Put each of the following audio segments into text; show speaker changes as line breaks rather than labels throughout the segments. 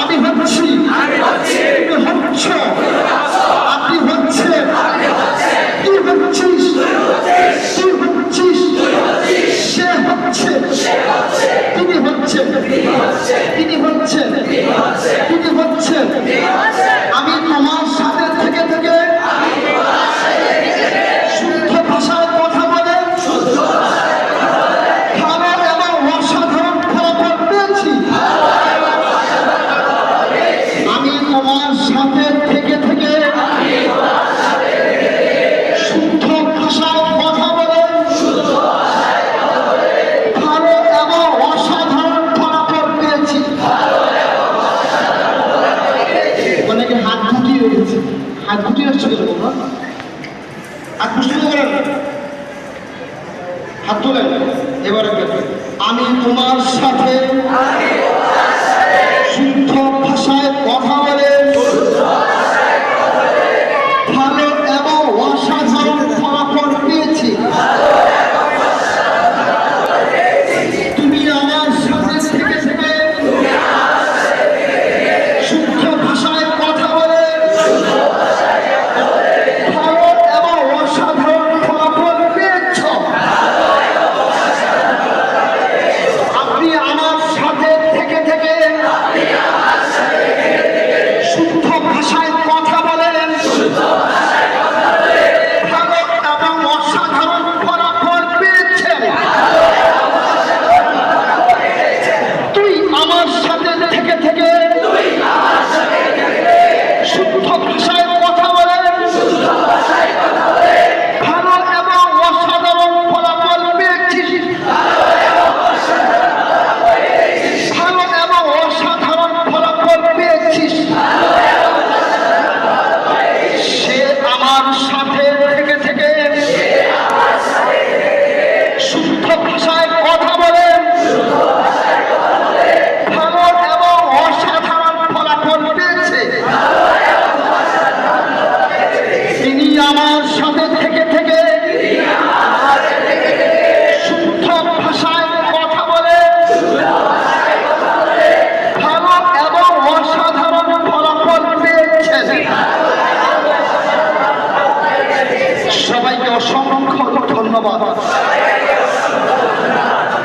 আমি হচ্ছি। তুমি হচ্ছ আপনি হচ্ছে তুই হচ্ছিস। তুই হচ্ছিস। সে হচ্ছে। তিনি হচ্ছে। তিনি হচ্ছে আর দুটি আসছে কেন তোমরা হাত পুষ্টি করেন হাত তোলেন এবারে আমি তোমার সাথে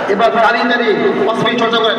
এবার দাঁড়িয়ে দাঁড়িয়ে অস্মি চর্চা করেন